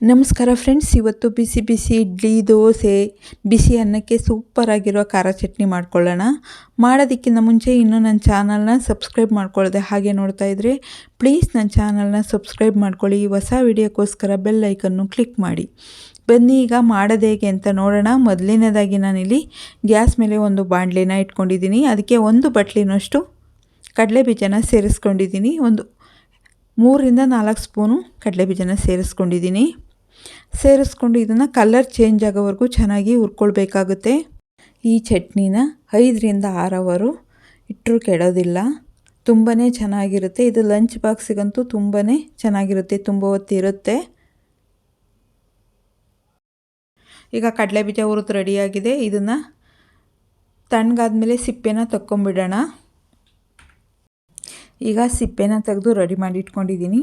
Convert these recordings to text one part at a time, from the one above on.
ನಮಸ್ಕಾರ ಫ್ರೆಂಡ್ಸ್ ಇವತ್ತು ಬಿಸಿ ಬಿಸಿ ಇಡ್ಲಿ, ದೋಸೆ, ಬಿಸಿ ಅನ್ನಕ್ಕೆ ಸೂಪರಾಗಿರೋ ಖಾರ ಚಟ್ನಿ ಮಾಡ್ಕೊಳ್ಳೋಣ. ಮಾಡೋದಕ್ಕಿಂತ ಮುಂಚೆ ಇನ್ನೂ ನನ್ನ ಚಾನಲ್ನ ಸಬ್ಸ್ಕ್ರೈಬ್ ಮಾಡ್ಕೊಳ್ಳದೆ ಹಾಗೆ ನೋಡ್ತಾ ಇದ್ದರೆ ಪ್ಲೀಸ್ ನನ್ನ ಚಾನಲ್ನ ಸಬ್ಸ್ಕ್ರೈಬ್ ಮಾಡ್ಕೊಳ್ಳಿ. ಹೊಸ ವಿಡಿಯೋಕ್ಕೋಸ್ಕರ ಬೆಲ್ ಐಕನ್ನು ಕ್ಲಿಕ್ ಮಾಡಿ. ಬನ್ನಿ, ಈಗ ಮಾಡೋದು ಹೇಗೆ ಅಂತ ನೋಡೋಣ. ಮೊದಲನೇದಾಗಿ ನಾನಿಲ್ಲಿ ಗ್ಯಾಸ್ ಮೇಲೆ ಒಂದು ಬಾಣಲಿನ ಇಟ್ಕೊಂಡಿದ್ದೀನಿ. ಅದಕ್ಕೆ ಒಂದು ಬಟ್ಲಿನಷ್ಟು ಕಡಲೆ ಬೀಜನ ಸೇರಿಸ್ಕೊಂಡಿದ್ದೀನಿ. ಒಂದು ಮೂರರಿಂದ ನಾಲ್ಕು ಸ್ಪೂನು ಕಡಲೆ ಬೀಜನ ಸೇರಿಸ್ಕೊಂಡಿದ್ದೀನಿ. ಸೇರಿಸ್ಕೊಂಡು ಇದನ್ನು ಕಲರ್ ಚೇಂಜ್ ಆಗೋವರೆಗೂ ಚೆನ್ನಾಗಿ ಹುರ್ಕೊಳ್ಬೇಕಾಗುತ್ತೆ. ಈ ಚಟ್ನಿನ ಐದರಿಂದ ಆರು ಅವರು ಇಟ್ಟರು ಕೆಡೋದಿಲ್ಲ. ತುಂಬಾ ಚೆನ್ನಾಗಿರುತ್ತೆ. ಇದು ಲಂಚ್ ಬಾಕ್ಸಿಗಂತೂ ತುಂಬಾ ಚೆನ್ನಾಗಿರುತ್ತೆ. ತುಂಬ ಹೊತ್ತಿರುತ್ತೆ ಈಗ ಕಡಲೆ ಬೀಜ ಹುರಿದು ರೆಡಿಯಾಗಿದೆ ಇದನ್ನು ತಣ್ಣಗಾದ್ಮೇಲೆ ಸಿಪ್ಪೆನ ತಕ್ಕೊಂಬಿಡೋಣ ಈಗ ಸಿಪ್ಪೆನ ತೆಗೆದು ರೆಡಿ ಮಾಡಿ ಇಟ್ಕೊಂಡಿದ್ದೀನಿ.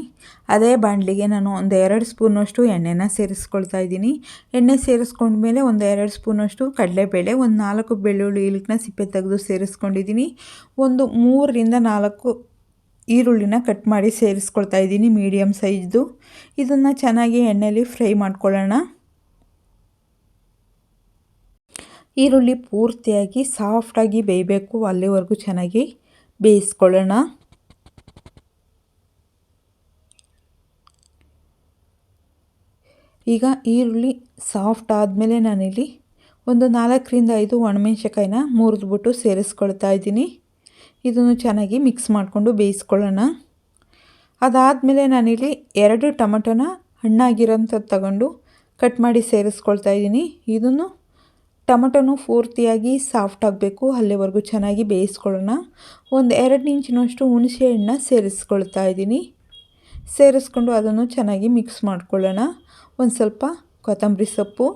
ಅದೇ ಬಾಣಲಿಗೆ ನಾನು ಒಂದು ಎರಡು ಸ್ಪೂನಷ್ಟು ಎಣ್ಣೆನ ಸೇರಿಸ್ಕೊಳ್ತಾ ಇದ್ದೀನಿ. ಎಣ್ಣೆ ಸೇರಿಸ್ಕೊಂಡ್ಮೇಲೆ ಒಂದು ಎರಡು ಸ್ಪೂನಷ್ಟು ಕಡಲೆಬೇಳೆ, ಒಂದು ನಾಲ್ಕು ಬೆಳ್ಳುಳ್ಳಿ ಇಲಕ್ಕನ್ನ ಸಿಪ್ಪೆ ತೆಗೆದು ಸೇರಿಸ್ಕೊಂಡಿದ್ದೀನಿ. ಒಂದು ಮೂರರಿಂದ ನಾಲ್ಕು ಈರುಳ್ಳಿನ ಕಟ್ ಮಾಡಿ ಸೇರಿಸ್ಕೊಳ್ತಾ ಇದ್ದೀನಿ ಮೀಡಿಯಮ್ ಸೈಜ್ದು ಇದನ್ನು ಚೆನ್ನಾಗಿ ಎಣ್ಣೆಯಲ್ಲಿ ಫ್ರೈ ಮಾಡ್ಕೊಳ್ಳೋಣ. ಈರುಳ್ಳಿ ಪೂರ್ತಿಯಾಗಿ ಸಾಫ್ಟಾಗಿ ಬೇಯಬೇಕು, ಅಲ್ಲಿವರೆಗೂ ಚೆನ್ನಾಗಿ ಬೇಯಿಸ್ಕೊಳ್ಳೋಣ. ಈಗ ಈರುಳ್ಳಿ ಸಾಫ್ಟ್ ಆದಮೇಲೆ ನಾನಿಲ್ಲಿ ಒಂದು ನಾಲ್ಕರಿಂದ ಐದು ಒಣಮೆಣ್ಸಿಕಾಯಿನ ಮುರಿದ್ಬಿಟ್ಟು ಸೇರಿಸ್ಕೊಳ್ತಾ ಇದ್ದೀನಿ. ಇದನ್ನು ಚೆನ್ನಾಗಿ ಮಿಕ್ಸ್ ಮಾಡಿಕೊಂಡು ಬೇಯಿಸ್ಕೊಳ್ಳೋಣ. ಅದಾದಮೇಲೆ ನಾನಿಲ್ಲಿ ಎರಡು ಟೊಮೆಟೊನ ಹಣ್ಣಾಗಿರೋಂಥದ್ದು ತಗೊಂಡು ಕಟ್ ಮಾಡಿ ಸೇರಿಸ್ಕೊಳ್ತಾ ಇದ್ದೀನಿ. ಇದನ್ನು ಟೊಮೆಟೊನು ಪೂರ್ತಿಯಾಗಿ ಸಾಫ್ಟ್ ಆಗಬೇಕು, ಅಲ್ಲಿವರೆಗೂ ಚೆನ್ನಾಗಿ ಬೇಯಿಸ್ಕೊಳ್ಳೋಣ. ಒಂದು ಎರಡು ಇಂಚಿನಷ್ಟು ಹುಣಸೆ ಹಣ್ಣನ್ನ ಸೇರಿಸ್ಕೊಳ್ತಾ ಇದ್ದೀನಿ. ಸೇರಿಸ್ಕೊಂಡು ಅದನ್ನು ಚೆನ್ನಾಗಿ ಮಿಕ್ಸ್ ಮಾಡ್ಕೊಳ್ಳೋಣ. ಒಂದು ಸ್ವಲ್ಪ ಕೊತ್ತಂಬರಿ ಸೊಪ್ಪು,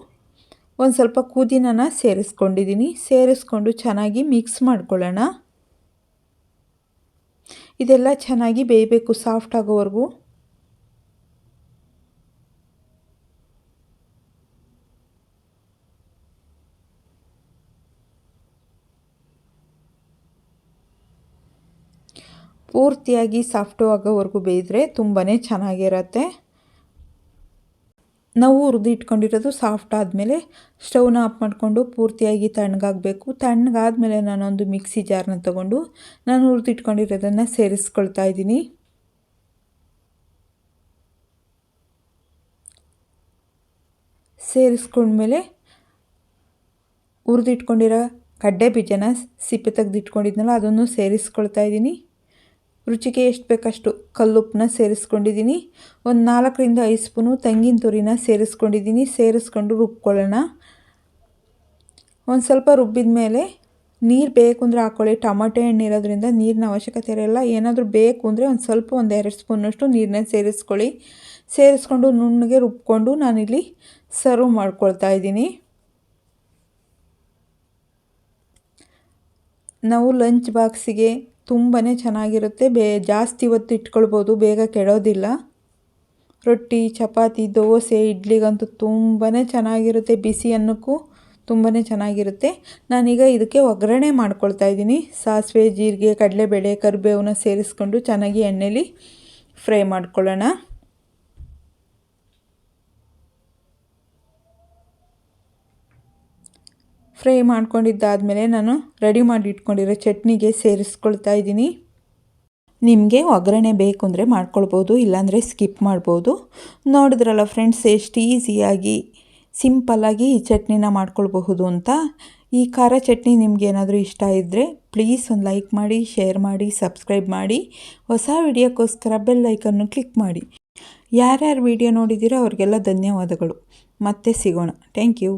ಒಂದು ಸ್ವಲ್ಪ ಪುದೀನನ ಸೇರಿಸ್ಕೊಂಡಿದ್ದೀನಿ. ಸೇರಿಸ್ಕೊಂಡು ಚೆನ್ನಾಗಿ ಮಿಕ್ಸ್ ಮಾಡ್ಕೊಳ್ಳೋಣ. ಇದೆಲ್ಲ ಚೆನ್ನಾಗಿ ಬೇಯಬೇಕು, ಸಾಫ್ಟ್ ಆಗೋವರೆಗೂ. ಪೂರ್ತಿಯಾಗಿ ಸಾಫ್ಟು ಆಗೋವರೆಗೂ ಬೇಯಿದ್ರೆ ತುಂಬಾ ಚೆನ್ನಾಗಿರತ್ತೆ. ನಾವು ಹುರಿದು ಇಟ್ಕೊಂಡಿರೋದು ಸಾಫ್ಟ್ ಆದಮೇಲೆ ಸ್ಟವ್ನ ಆಫ್ ಮಾಡಿಕೊಂಡು ಪೂರ್ತಿಯಾಗಿ ತಣ್ಣಗಾಗಬೇಕು. ತಣ್ಣಗಾದಮೇಲೆ ನಾನೊಂದು ಮಿಕ್ಸಿ ಜಾರನ್ನ ತೊಗೊಂಡು ನಾನು ಹುರಿದು ಇಟ್ಕೊಂಡಿರೋದನ್ನು ಸೇರಿಸ್ಕೊಳ್ತಾ ಇದ್ದೀನಿ. ಸೇರಿಸ್ಕೊಂಡ್ಮೇಲೆ ಹುರಿದಿಟ್ಕೊಂಡಿರೋ ಕಡ್ಡೆ ಬೀಜನ ಸಿಪ್ಪೆ ತೆಗೆದಿಟ್ಕೊಂಡಿದ್ನಲ್ಲ ಅದನ್ನು ಸೇರಿಸ್ಕೊಳ್ತಾ ಇದ್ದೀನಿ. ರುಚಿಗೆ ಎಷ್ಟು ಬೇಕಷ್ಟು ಕಲ್ಲುಪ್ಪನ್ನ ಸೇರಿಸ್ಕೊಂಡಿದ್ದೀನಿ. ಒಂದು ನಾಲ್ಕರಿಂದ ಐದು ಸ್ಪೂನು ತೆಂಗಿನ ತುರಿನ ಸೇರಿಸ್ಕೊಂಡಿದ್ದೀನಿ. ಸೇರಿಸ್ಕೊಂಡು ರುಬ್ಕೊಳ್ಳೋಣ. ಒಂದು ಸ್ವಲ್ಪ ರುಬ್ಬಿದ ಮೇಲೆ ನೀರು ಬೇಕು ಅಂದರೆ ಹಾಕ್ಕೊಳ್ಳಿ ಟೊಮಾಟೊ ಹಣ್ಣು ಇರೋದ್ರಿಂದ ನೀರಿನ ಅವಶ್ಯಕತೆ ಇರೋಲ್ಲ. ಏನಾದರೂ ಬೇಕು ಅಂದರೆ ಒಂದು ಸ್ವಲ್ಪ ಒಂದು ಎರಡು ಸ್ಪೂನಷ್ಟು ನೀರನ್ನ ಸೇರಿಸ್ಕೊಳ್ಳಿ. ಸೇರಿಸ್ಕೊಂಡು ನುಣ್ಣಗೆ ರುಬ್ಕೊಂಡು ನಾನಿಲ್ಲಿ ಸರ್ವ್ ಮಾಡ್ಕೊಳ್ತಾ ಇದ್ದೀನಿ. ನಾವು ಲಂಚ್ ಬಾಕ್ಸಿಗೆ ತುಂಬಾ ಚೆನ್ನಾಗಿರುತ್ತೆ. ಬೇ, ಜಾಸ್ತಿ ಹೊತ್ತು ಇಟ್ಕೊಳ್ಬೋದು, ಬೇಗ ಕೆಡೋದಿಲ್ಲ. ರೊಟ್ಟಿ, ಚಪಾತಿ, ದೋಸೆ, ಇಡ್ಲಿಗಂತೂ ತುಂಬಾ ಚೆನ್ನಾಗಿರುತ್ತೆ. ಬಿಸಿ ಅನ್ನಕ್ಕೂ ತುಂಬಾ ಚೆನ್ನಾಗಿರುತ್ತೆ. ನಾನೀಗ ಇದಕ್ಕೆ ಒಗ್ಗರಣೆ ಮಾಡ್ಕೊಳ್ತಾ ಇದ್ದೀನಿ. ಸಾಸಿವೆ, ಜೀರಿಗೆ, ಕಡಲೆಬೇಳೆ, ಕರಿಬೇವನ್ನ ಸೇರಿಸ್ಕೊಂಡು ಚೆನ್ನಾಗಿ ಎಣ್ಣೆಲಿ ಫ್ರೈ ಮಾಡ್ಕೊಳ್ಳೋಣ. ಫ್ರೈ ಮಾಡ್ಕೊಂಡಿದ್ದಾದಮೇಲೆ ನಾನು ರೆಡಿ ಮಾಡಿ ಇಟ್ಕೊಂಡಿರೋ ಚಟ್ನಿಗೆ ಸೇರಿಸ್ಕೊಳ್ತಾ ಇದ್ದೀನಿ. ನಿಮಗೆ ಒಗ್ಗರಣೆ ಬೇಕು ಅಂದರೆ ಮಾಡ್ಕೊಳ್ಬೋದು, ಇಲ್ಲಾಂದರೆ ಸ್ಕಿಪ್ ಮಾಡ್ಬೋದು. ನೋಡಿದ್ರಲ್ಲ ಫ್ರೆಂಡ್ಸ್, ಎಷ್ಟು ಈಸಿಯಾಗಿ ಸಿಂಪಲ್ಲಾಗಿ ಈ ಚಟ್ನಿನ ಮಾಡ್ಕೊಳ್ಬಹುದು ಅಂತ. ಈ ಖಾರ ಚಟ್ನಿ ನಿಮಗೇನಾದರೂ ಇಷ್ಟ ಇದ್ದರೆ ಪ್ಲೀಸ್ ಒಂದು ಲೈಕ್ ಮಾಡಿ, ಶೇರ್ ಮಾಡಿ, ಸಬ್ಸ್ಕ್ರೈಬ್ ಮಾಡಿ. ಹೊಸ ವಿಡಿಯೋಕ್ಕೋಸ್ಕರ ಬೆಲ್ ಲೈಕನ್ನು ಕ್ಲಿಕ್ ಮಾಡಿ. ಯಾರ್ಯಾರು ವಿಡಿಯೋ ನೋಡಿದ್ದೀರೋ ಅವ್ರಿಗೆಲ್ಲ ಧನ್ಯವಾದಗಳು. ಮತ್ತೆ ಸಿಗೋಣ. Thank you.